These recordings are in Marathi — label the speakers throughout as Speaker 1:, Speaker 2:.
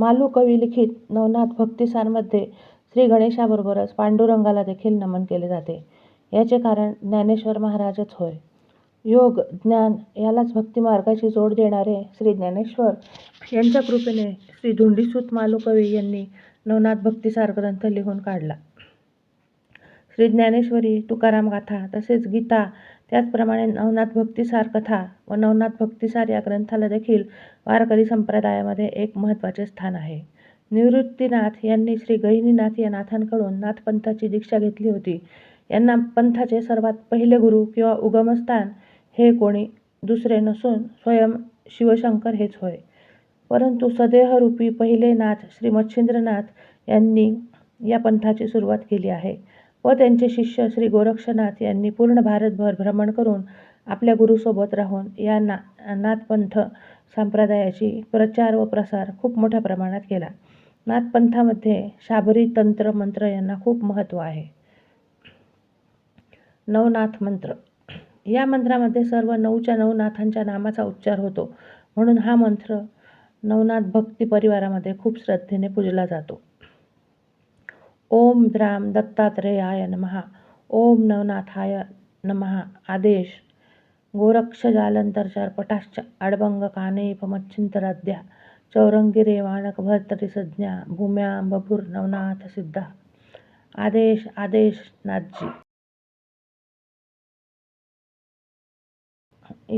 Speaker 1: मालू कवी लिखित नवनाथ भक्तिसारमध्ये श्री गणेशाबरोबरच पांडुरंगाला देखील नमन केले जाते. याचे कारण ज्ञानेश्वर महाराजच होय. योग, ज्ञान यालाच भक्तिमार्गाची जोड देणारे श्री ज्ञानेश्वर यांच्या कृपेने श्री धुंडीसूत मालूकवी यांनी नवनाथ भक्तिसार ग्रंथ लिहून काढला. श्री ज्ञानेश्वरी, तुकाराम गाथा तसेच गीता त्याचप्रमाणे नवनाथ भक्तिसार कथा व नवनाथ भक्तिसार या ग्रंथाला देखील वारकरी संप्रदायामध्ये एक महत्त्वाचे स्थान आहे. निवृत्तीनाथ यांनी श्री गहिनीनाथ या नाथांकडून नाथपंथाची दीक्षा घेतली होती. यांना पंथाचे सर्वात पहिले गुरु किंवा उगमस्थान हे कोणी दुसरे नसून स्वयं शिवशंकर हेच होय. परंतु सदेहरूपी पहिले नाथ श्री मच्छिंद्रनाथ यांनी या पंथाची सुरुवात केली आहे व त्यांचे शिष्य श्री गोरक्षनाथ यांनी पूर्ण भारतभर भ्रमण करून आपल्या गुरूसोबत राहून या ना नाथपंथ संप्रदायाची प्रचार व प्रसार खूप मोठ्या प्रमाणात केला. नाथपंथामध्ये शाबरी तंत्र मंत्र यांना खूप महत्त्व आहे. नवनाथ मंत्र या मंत्रामध्ये सर्व नऊच्या नऊ नाथांच्या नामाचा उच्चार होतो म्हणून हा मंत्र नवनाथ भक्ती परिवारामध्ये खूप श्रद्धेने पूजला जातो. ओम द्राम दत्तात्रेयाय नमहा ओम नवनाथाय नमः। आदेश। गोरक्ष जालंतरचार पटाश्च आडबंग कानेपमच्छिंतराद्या भूम्या भूम्यां बभूर्नवनाथ सिद्धा आदेश आदेश नाथजी।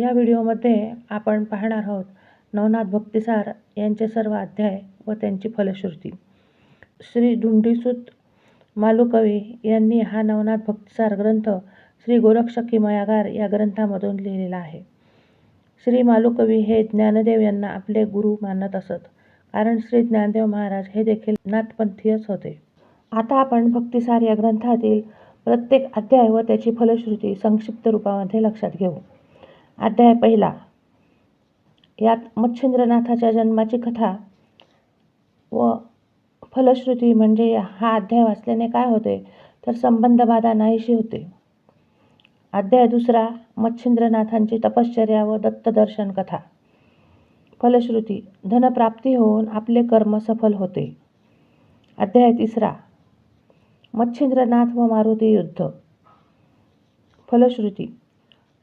Speaker 1: या व्हिडिओमध्ये आपण पाहणार आहोत नवनाथ भक्तिसार यांचे सर्व अध्याय व त्यांची फलश्रुती. श्री धुंडीसूत मालुकवी यांनी हा नवनाथ भक्तिसार ग्रंथ श्री गोरक्षकी किमयागार या ग्रंथामधून लिहिलेला आहे. श्री मालुकवी हे ज्ञानदेव यांना आपले गुरु मानत असत, कारण श्री ज्ञानदेव महाराज हे देखील नाथपंथीयच होते. आता आपण भक्तिसार या ग्रंथातील प्रत्येक अध्याय व त्याची फलश्रुती संक्षिप्त रूपामध्ये लक्षात घेऊ. अध्याय पहिला यात मच्छिंद्रनाथाच्या जन्माची कथा व फलश्रुती म्हणजे हा अध्याय वाचल्याने काय होते तर संबंधबाधा नाहीशी होते. अध्याय दुसरा मच्छिंद्रनाथांची तपश्चर्या व दत्तदर्शन कथा. फलश्रुती धनप्राप्ती होऊन आपले कर्म सफल होते. अध्याय तिसरा मच्छिंद्रनाथ व मारुती युद्ध. फलश्रुती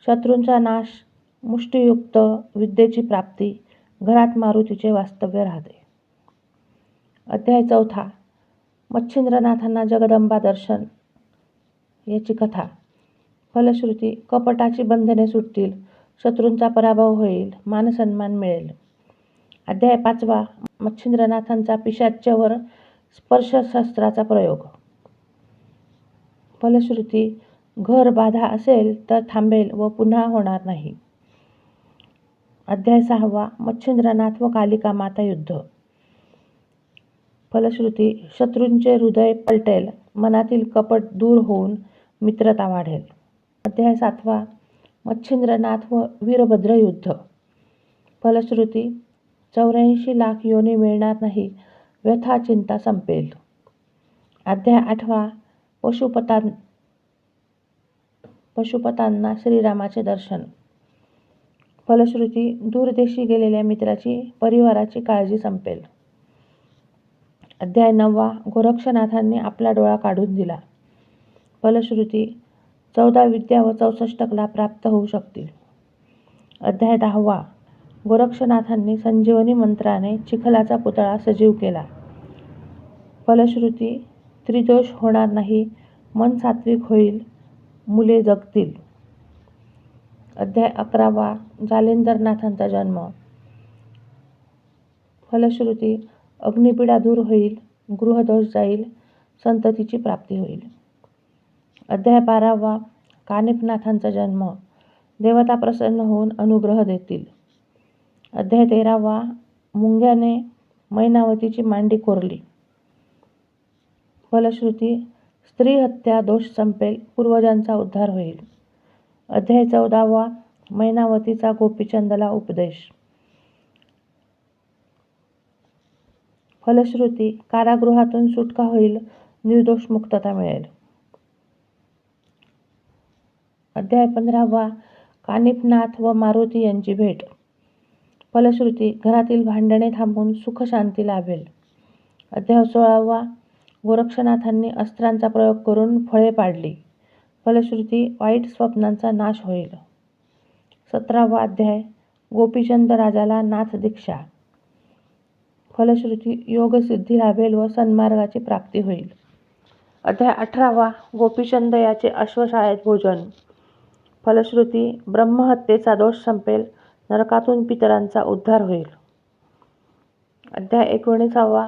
Speaker 1: शत्रूंचा नाश मुष्टियुक्त विद्येची प्राप्ती घरात मारुतीचे वास्तव्य राहते. अध्याय चौथा मच्छिंद्रनाथांना जगदंबा दर्शन याची कथा. फलश्रुती कपटाची बंधने सुटतील, शत्रूंचा पराभव होईल, मानसन्मान मिळेल. अध्याय पाचवा मच्छिंद्रनाथांचा पिशाच्यावर स्पर्शशस्त्राचा प्रयोग. फलश्रुती घर बाधा असेल तर थांबेल व पुन्हा होणार नाही. अध्याय सहावा मच्छिंद्रनाथ व कालिका माता युद्ध. फलश्रुती शत्रूंचे हृदय पलटेल, मनातील कपट दूर होऊन मित्रता वाढेल. अध्याय सातवा मच्छिंद्रनाथ व वीरभद्र युद्ध. फलश्रुती चौऱ्याऐंशी लाख योनी मिळणार नाही, व्यथा चिंता संपेल. अध्याय आठवा पशुपतां पशुपतांना श्रीरामाचे दर्शन. फलश्रुती दूरदेशी गेलेल्या मित्राची परिवाराची काळजी संपेल. अध्याय नववा गोरक्षनाथांनी आपला डोळा काढून दिला. फलश्रुती चौदा विद्या व चौसष्ट कला प्राप्त होऊ शकतील. अध्याय दहावा गोरक्षनाथांनी संजीवनी मंत्राने चिखलाचा पुतळा सजीव केला. फलश्रुती त्रिदोष होणार नाही, मन सात्विक होईल, मुले जगतील. अध्याय अकरावा जालेंदरनाथांचा जन्म. फलश्रुती अग्निपीडा दूर होईल, गृहदोष जाईल, संततीची प्राप्ती होईल. अध्याय बारावा कानिपनाथांचा जन्म. देवता प्रसन्न होऊन अनुग्रह देतील. अध्याय तेरावा मुंग्याने मैनावतीची मांडी कोरली. फलश्रुती स्त्रीहत्या दोष संपेल, पूर्वजांचा उद्धार होईल. अध्याय चौदावा मैनावतीचा गोपीचंदला उपदेश. फलश्रुती कारागृहातून सुटका होईल, निर्दोष मुक्तता मिळेल. अध्याय पंधरावा कानिपनाथ व मारुती यांची भेट. फलश्रुती घरातील भांडणे थांबून सुखशांती लाभेल अध्याय सोळावा गोरक्षनाथांनी अस्त्रांचा प्रयोग करून फळे पाडली फलश्रुती वाईट स्वप्नांचा नाश होईल सतरावा अध्याय गोपीचंद राजाला नाथ दीक्षा फलश्रुती योगसिद्धी लाभेल व सन्मार्गाची प्राप्ती होईल. अध्याय अठरावा गोपीचंद याचे अश्वशाळेत भोजन. फलश्रुती ब्रह्महत्येचा दोष संपेल नरकातून पितरांचा उद्धार होईल. अध्याय एकोणीसावा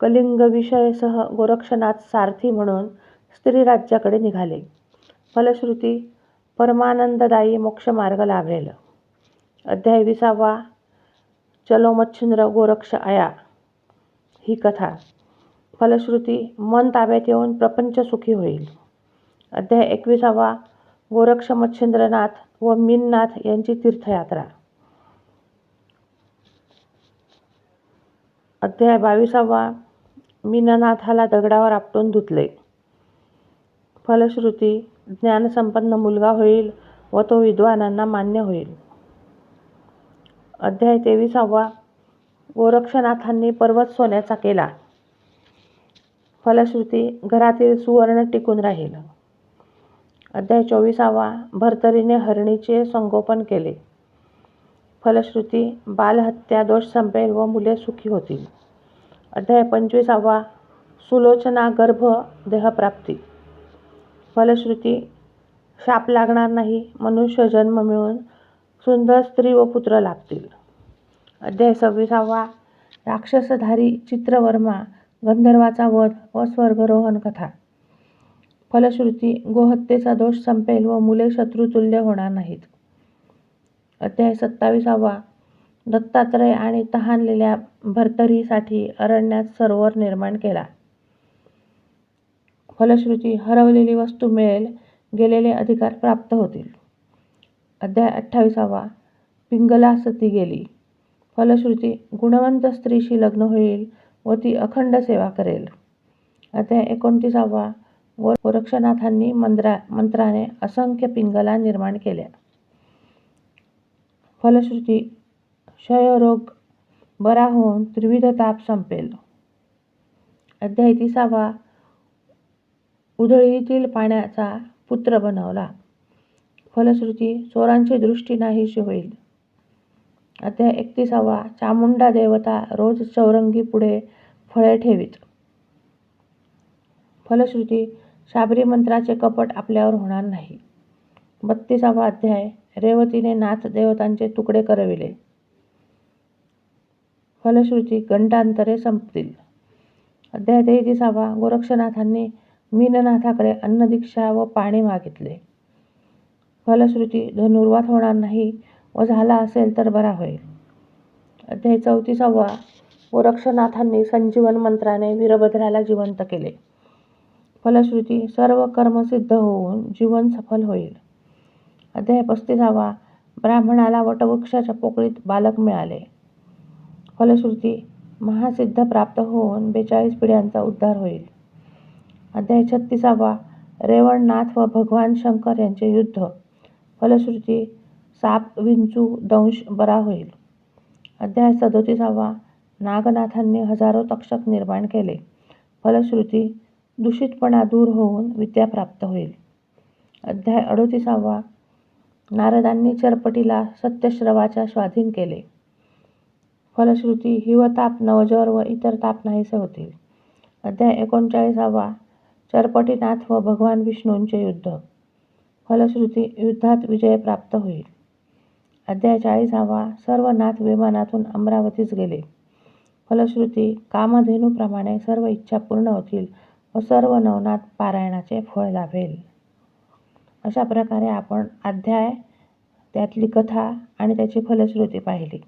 Speaker 1: कलिंग विषयसह गोरक्षनाथ सारथी म्हणून स्त्रीराज्याकडे निघाले. फलश्रुती परमानंददायी मोक्षमार्ग लाभेल. अध्याय विसावा चलो मच्छिंद्र गोरक्ष आया ही कथा. फलश्रुती मन ताब्यात येऊन प्रपंच सुखी होईल. अध्याय एकविसावा गोरक्ष मच्छिंद्रनाथ व मीननाथ यांची तीर्थयात्रा. अध्याय बावीसावा मीननाथाला दगडावर आपटून धुतले. फलश्रुती ज्ञानसंपन्न मुलगा होईल व तो विद्वानांना मान्य होईल. अध्याय तेविसावा. गोरक्षनाथांनी पर्वत सोन्याचा केला. फलश्रुती घरातील सुवर्ण टिकून राहील. अध्याय चोवीसावा. भर्तरीने हरणीचे संगोपन केले. फलश्रुती बालहत्या दोष संपेल व मुले सुखी होतील. अध्याय पंचवीसावा. सुलोचना गर्भ देहप्राप्ती. फलश्रुती शाप लागणार नाही मनुष्य जन्म मिळून सुंदर स्त्री व पुत्र लाभतील. अध्याय सव्वीसावा. राक्षसधारी चित्रवर्मा गंधर्वाचा वध व स्वर्गरोहण कथा. फलश्रुती गोहत्येचा दोष संपेल व मुले शत्रुतुल्य होणार नाहीत. अध्याय सत्तावीसावा. दत्तात्रय आणि तहानलेल्या भर्तरीसाठी अरण्यात सरोवर निर्माण केला. फलश्रुती हरवलेली वस्तू मिळेल गेलेले अधिकार प्राप्त होतील. अध्याय अठ्ठावीसावा. पिंगला सती गेली. फलश्रुती गुणवंत स्त्रीशी लग्न होईल व ती अखंड सेवा करेल. अध्याय एकोणतीसावा. गोरक्षनाथांनी मंत्रा मंत्राने असंख्य पिंगला निर्माण केल्या. फलश्रुती क्षयरोग बरा होऊन त्रिविध ताप संपेल. अध्याय तिसावा. उधळीतील पाण्याचा पुत्र बनवला. फलश्रुती चोरांची दृष्टी नाहीशी होईल. आता एकतीसावा चामुंडा देवता रोज चौरंगी पुढे फळे ठेवीत. फलश्रुती शाबरी मंत्राचे कपट आपल्यावर होणार नाही. बत्तीसावा अध्याय रेवतीने नाथ देवतांचे तुकडे करविले. फलश्रुती गंडांतरे संपतील. अध्याय तेहतीसावा गोरक्षनाथांनी मीननाथाकडे अन्नदीक्षा व पाणी मागितले. फलश्रुती धनुर्वात होणार नाही व झाला असेल तर बरा होईल. अध्याय चौतीसावा. गोरक्षनाथांनी संजीवन मंत्राने वीरभद्राला जिवंत केले. फलश्रुती सर्व कर्म सिद्ध होऊन जीवन सफल होईल. अध्याय पस्तीसावा. ब्राह्मणाला वटवृक्षाच्या पोकळीत बालक मिळाले. फलश्रुती महासिद्ध प्राप्त होऊन बेचाळीस पिढ्यांचा उद्धार होईल. अध्याय छत्तीसावा. रेवणनाथ व भगवान शंकर यांचे युद्ध. फलश्रुती साप विंचू दंश बरा होईल. अध्याय सदोतीसावा. नागनाथांनी हजारो तक्षक निर्माण केले. फलश्रुती दूषितपणा दूर होऊन विद्या प्राप्त होईल. अध्याय अडोतीसावा. नारदांनी चरपटीला सत्यश्रवाच्या स्वाधीन केले. फलश्रुती हिवताप नवजर व इतर ताप नाहीसे होतील. अध्याय एकोणचाळीसावा. चरपटीनाथ व भगवान विष्णूंचे युद्ध. फलश्रुती युद्धात विजय प्राप्त होईल. अध्याय चाळीसावा. सर्व नाथ विमानातून अमरावतीस गेले. फलश्रुती कामधेनूप्रमाणे सर्व इच्छा पूर्ण होतील व सर्व नवनाथ पारायणाचे फळ लाभेल. अशा प्रकारे आपण अध्याय त्यातली कथा आणि त्याची फलश्रुती पाहिली.